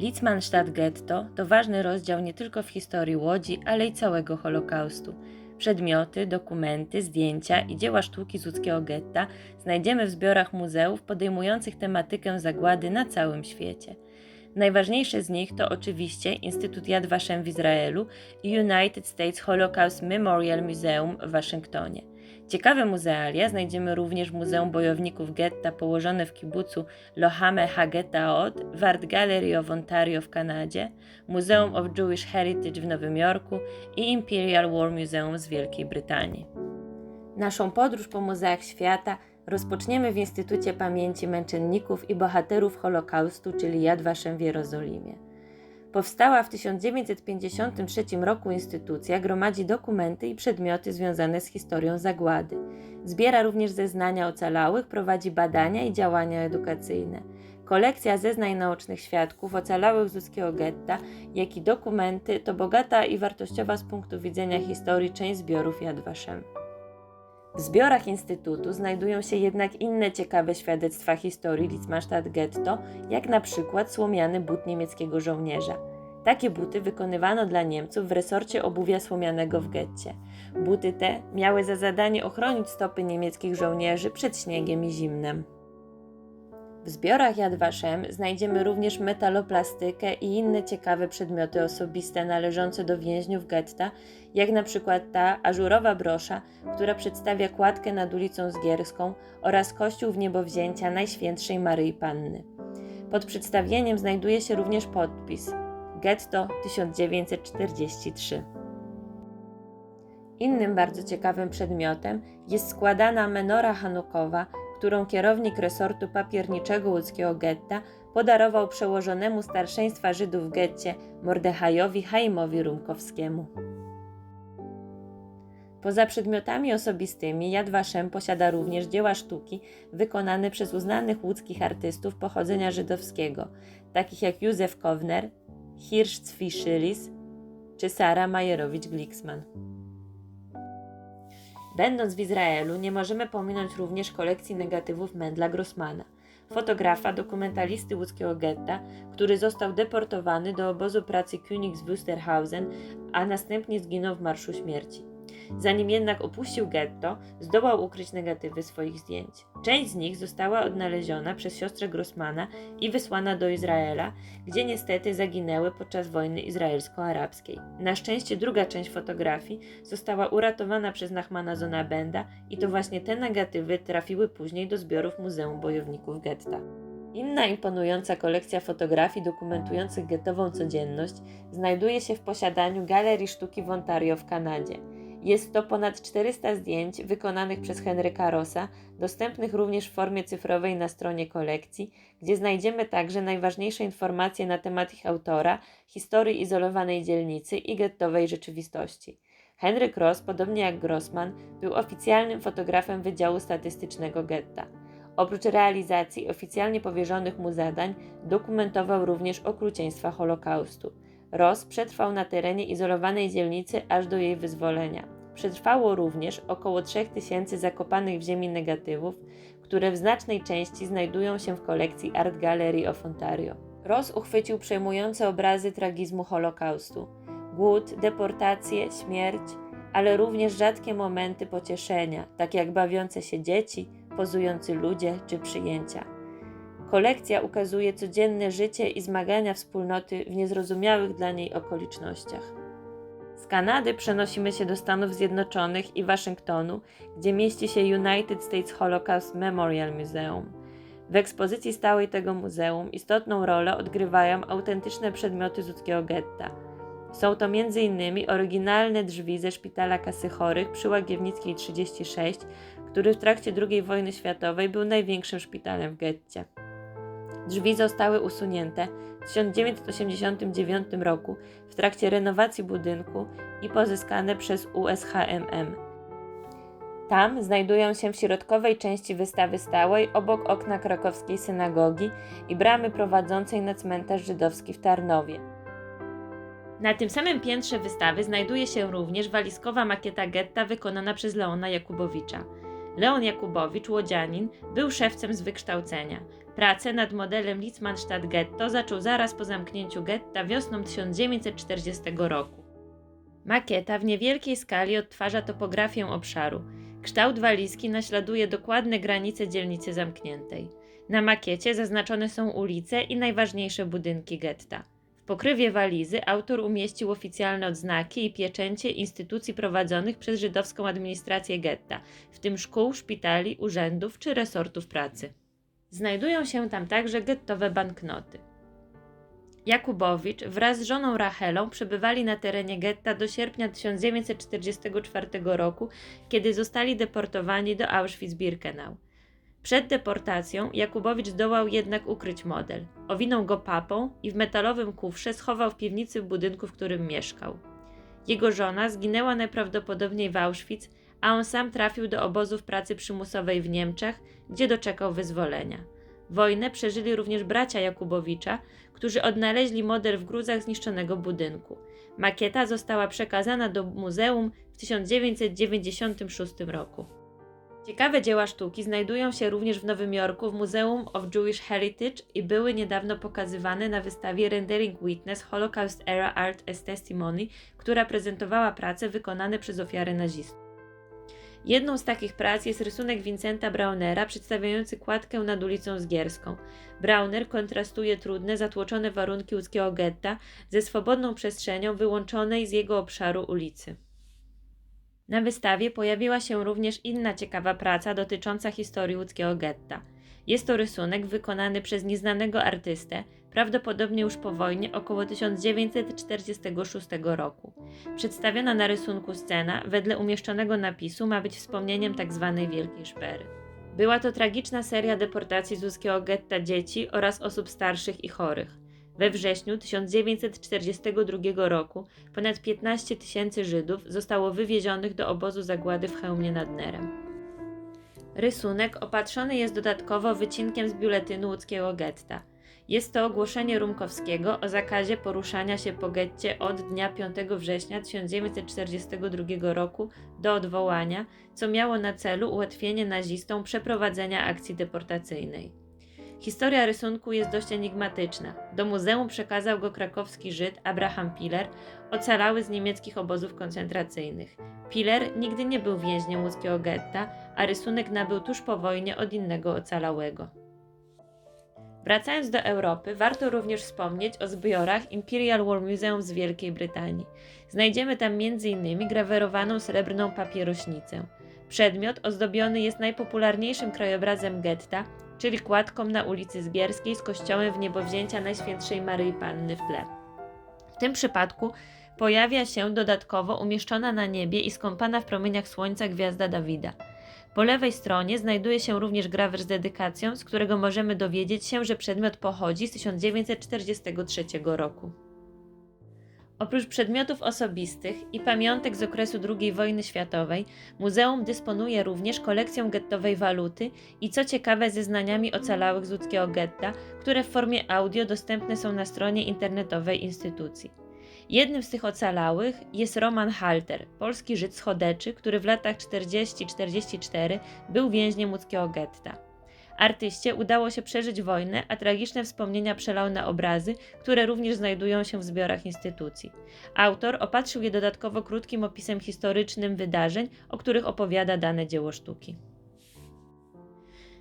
Litzmannstadt Getto to ważny rozdział nie tylko w historii Łodzi, ale i całego Holokaustu. Przedmioty, dokumenty, zdjęcia i dzieła sztuki z łódzkiego getta znajdziemy w zbiorach muzeów podejmujących tematykę zagłady na całym świecie. Najważniejsze z nich to oczywiście Instytut Yad Vashem w Izraelu i United States Holocaust Memorial Museum w Waszyngtonie. Ciekawe muzealia znajdziemy również w Muzeum Bojowników Getta położone w kibucu Lohame Hagetaot w Art Gallery of Ontario w Kanadzie, Museum of Jewish Heritage w Nowym Jorku i Imperial War Museum z Wielkiej Brytanii. Naszą podróż po muzeach świata rozpoczniemy w Instytucie Pamięci Męczenników i Bohaterów Holokaustu, czyli Yad Vashem w Jerozolimie. Powstała w 1953 roku instytucja gromadzi dokumenty i przedmioty związane z historią zagłady. Zbiera również zeznania ocalałych, prowadzi badania i działania edukacyjne. Kolekcja zeznań naocznych świadków ocalałych z ludzkiego getta, jak i dokumenty to bogata i wartościowa z punktu widzenia historii część zbiorów Yad Vashem. W zbiorach Instytutu znajdują się jednak inne ciekawe świadectwa historii Litzmannstadt Getto, jak na przykład słomiany but niemieckiego żołnierza. Takie buty wykonywano dla Niemców w resorcie obuwia słomianego w getcie. Buty te miały za zadanie ochronić stopy niemieckich żołnierzy przed śniegiem i zimnem. W zbiorach Yad Vashem znajdziemy również metaloplastykę i inne ciekawe przedmioty osobiste należące do więźniów getta, jak na przykład ta ażurowa brosza, która przedstawia kładkę nad ulicą Zgierską oraz kościół w niebowzięcia Najświętszej Maryi Panny. Pod przedstawieniem znajduje się również podpis Getto 1943. Innym bardzo ciekawym przedmiotem jest składana menora hanukowa, którą kierownik resortu papierniczego łódzkiego getta podarował przełożonemu starszeństwa Żydów w getcie Mordechajowi Chaimowi Rumkowskiemu. Poza przedmiotami osobistymi Yad posiada również dzieła sztuki wykonane przez uznanych łódzkich artystów pochodzenia żydowskiego, takich jak Józef Kowner, Hirsch Zwiszylis czy Sara Majerowicz-Glicksman. Będąc w Izraelu, nie możemy pominąć również kolekcji negatywów Mendla Grossmana, fotografa, dokumentalisty łódzkiego getta, który został deportowany do obozu pracy Königs Wusterhausen, a następnie zginął w Marszu Śmierci. Zanim jednak opuścił getto, zdołał ukryć negatywy swoich zdjęć. Część z nich została odnaleziona przez siostrę Grossmana i wysłana do Izraela, gdzie niestety zaginęły podczas wojny izraelsko-arabskiej. Na szczęście druga część fotografii została uratowana przez Nachmana Zonabenda i to właśnie te negatywy trafiły później do zbiorów Muzeum Bojowników Getta. Inna imponująca kolekcja fotografii dokumentujących getową codzienność znajduje się w posiadaniu Galerii Sztuki w Ontario w Kanadzie. Jest to ponad 400 zdjęć wykonanych przez Henryka Rossa, dostępnych również w formie cyfrowej na stronie kolekcji, gdzie znajdziemy także najważniejsze informacje na temat ich autora, historii izolowanej dzielnicy i gettowej rzeczywistości. Henryk Ross, podobnie jak Grossman, był oficjalnym fotografem Wydziału Statystycznego getta. Oprócz realizacji oficjalnie powierzonych mu zadań, dokumentował również okrucieństwa Holokaustu. Ross przetrwał na terenie izolowanej dzielnicy aż do jej wyzwolenia. Przetrwało również około 3000 zakopanych w ziemi negatywów, które w znacznej części znajdują się w kolekcji Art Gallery of Ontario. Ross uchwycił przejmujące obrazy tragizmu Holokaustu. Głód, deportacje, śmierć, ale również rzadkie momenty pocieszenia, tak jak bawiące się dzieci, pozujący ludzie czy przyjęcia. Kolekcja ukazuje codzienne życie i zmagania wspólnoty w niezrozumiałych dla niej okolicznościach. Z Kanady przenosimy się do Stanów Zjednoczonych i Waszyngtonu, gdzie mieści się United States Holocaust Memorial Museum. W ekspozycji stałej tego muzeum istotną rolę odgrywają autentyczne przedmioty z ludzkiego getta. Są to m.in. oryginalne drzwi ze szpitala kasy chorych przy Łagiewnickiej 36, który w trakcie II wojny światowej był największym szpitalem w getcie. Drzwi zostały usunięte w 1989 roku w trakcie renowacji budynku i pozyskane przez USHMM. Tam znajdują się w środkowej części wystawy stałej obok okna krakowskiej synagogi i bramy prowadzącej na cmentarz żydowski w Tarnowie. Na tym samym piętrze wystawy znajduje się również walizkowa makieta getta wykonana przez Leona Jakubowicza. Leon Jakubowicz, łodzianin, był szewcem z wykształcenia. Pracę nad modelem Litzmannstadt Getto zaczął zaraz po zamknięciu getta wiosną 1940 roku. Makieta w niewielkiej skali odtwarza topografię obszaru. Kształt walizki naśladuje dokładne granice dzielnicy zamkniętej. Na makiecie zaznaczone są ulice i najważniejsze budynki getta. Pokrywie walizy autor umieścił oficjalne odznaki i pieczęcie instytucji prowadzonych przez żydowską administrację getta, w tym szkół, szpitali, urzędów czy resortów pracy. Znajdują się tam także gettowe banknoty. Jakubowicz wraz z żoną Rachelą przebywali na terenie getta do sierpnia 1944 roku, kiedy zostali deportowani do Auschwitz-Birkenau. Przed deportacją Jakubowicz zdołał jednak ukryć model. Owinął go papą i w metalowym kufrze schował w piwnicy w budynku, w którym mieszkał. Jego żona zginęła najprawdopodobniej w Auschwitz, a on sam trafił do obozów pracy przymusowej w Niemczech, gdzie doczekał wyzwolenia. Wojnę przeżyli również bracia Jakubowicza, którzy odnaleźli model w gruzach zniszczonego budynku. Makieta została przekazana do muzeum w 1996 roku. Ciekawe dzieła sztuki znajdują się również w Nowym Jorku w Museum of Jewish Heritage i były niedawno pokazywane na wystawie Rendering Witness Holocaust Era Art as Testimony, która prezentowała prace wykonane przez ofiary nazistów. Jedną z takich prac jest rysunek Vincenta Braunera przedstawiający kładkę nad ulicą Zgierską. Brauner kontrastuje trudne, zatłoczone warunki łódzkiego getta ze swobodną przestrzenią wyłączonej z jego obszaru ulicy. Na wystawie pojawiła się również inna ciekawa praca dotycząca historii łódzkiego getta. Jest to rysunek wykonany przez nieznanego artystę, prawdopodobnie już po wojnie około 1946 roku. Przedstawiona na rysunku scena, wedle umieszczonego napisu, ma być wspomnieniem tzw. Wielkiej Szpery. Była to tragiczna seria deportacji z łódzkiego getta dzieci oraz osób starszych i chorych. We wrześniu 1942 roku ponad 15 tysięcy Żydów zostało wywiezionych do obozu zagłady w Chełmie nad Nerem. Rysunek opatrzony jest dodatkowo wycinkiem z biuletynu łódzkiego getta. Jest to ogłoszenie Rumkowskiego o zakazie poruszania się po getcie od dnia 5 września 1942 roku do odwołania, co miało na celu ułatwienie nazistom przeprowadzenia akcji deportacyjnej. Historia rysunku jest dość enigmatyczna. Do muzeum przekazał go krakowski Żyd Abraham Piller, ocalały z niemieckich obozów koncentracyjnych. Piller nigdy nie był więźniem łódzkiego getta, a rysunek nabył tuż po wojnie od innego ocalałego. Wracając do Europy, warto również wspomnieć o zbiorach Imperial War Museum z Wielkiej Brytanii. Znajdziemy tam m.in. grawerowaną srebrną papierośnicę. Przedmiot ozdobiony jest najpopularniejszym krajobrazem getta, czyli kładką na ulicy Zgierskiej z kościołem w niebowzięcia Najświętszej Maryi Panny w tle. W tym przypadku pojawia się dodatkowo umieszczona na niebie i skąpana w promieniach słońca gwiazda Dawida. Po lewej stronie znajduje się również grawer z dedykacją, z którego możemy dowiedzieć się, że przedmiot pochodzi z 1943 roku. Oprócz przedmiotów osobistych i pamiątek z okresu II wojny światowej, muzeum dysponuje również kolekcją gettowej waluty i co ciekawe zeznaniami ocalałych z łódzkiego getta, które w formie audio dostępne są na stronie internetowej instytucji. Jednym z tych ocalałych jest Roman Halter, polski Żyd z Chodeczy, który w latach 40-44 był więźniem łódzkiego getta. Artyście udało się przeżyć wojnę, a tragiczne wspomnienia przelał na obrazy, które również znajdują się w zbiorach instytucji. Autor opatrzył je dodatkowo krótkim opisem historycznym wydarzeń, o których opowiada dane dzieło sztuki.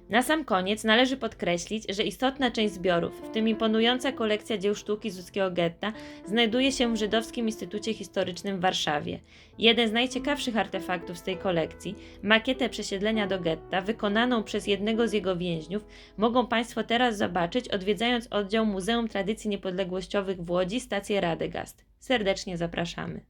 Na sam koniec należy podkreślić, że istotna część zbiorów, w tym imponująca kolekcja dzieł sztuki z łódzkiego getta, znajduje się w Żydowskim Instytucie Historycznym w Warszawie. Jeden z najciekawszych artefaktów z tej kolekcji, makietę przesiedlenia do getta, wykonaną przez jednego z jego więźniów, mogą Państwo teraz zobaczyć, odwiedzając oddział Muzeum Tradycji Niepodległościowych w Łodzi, stację Radegast. Serdecznie zapraszamy.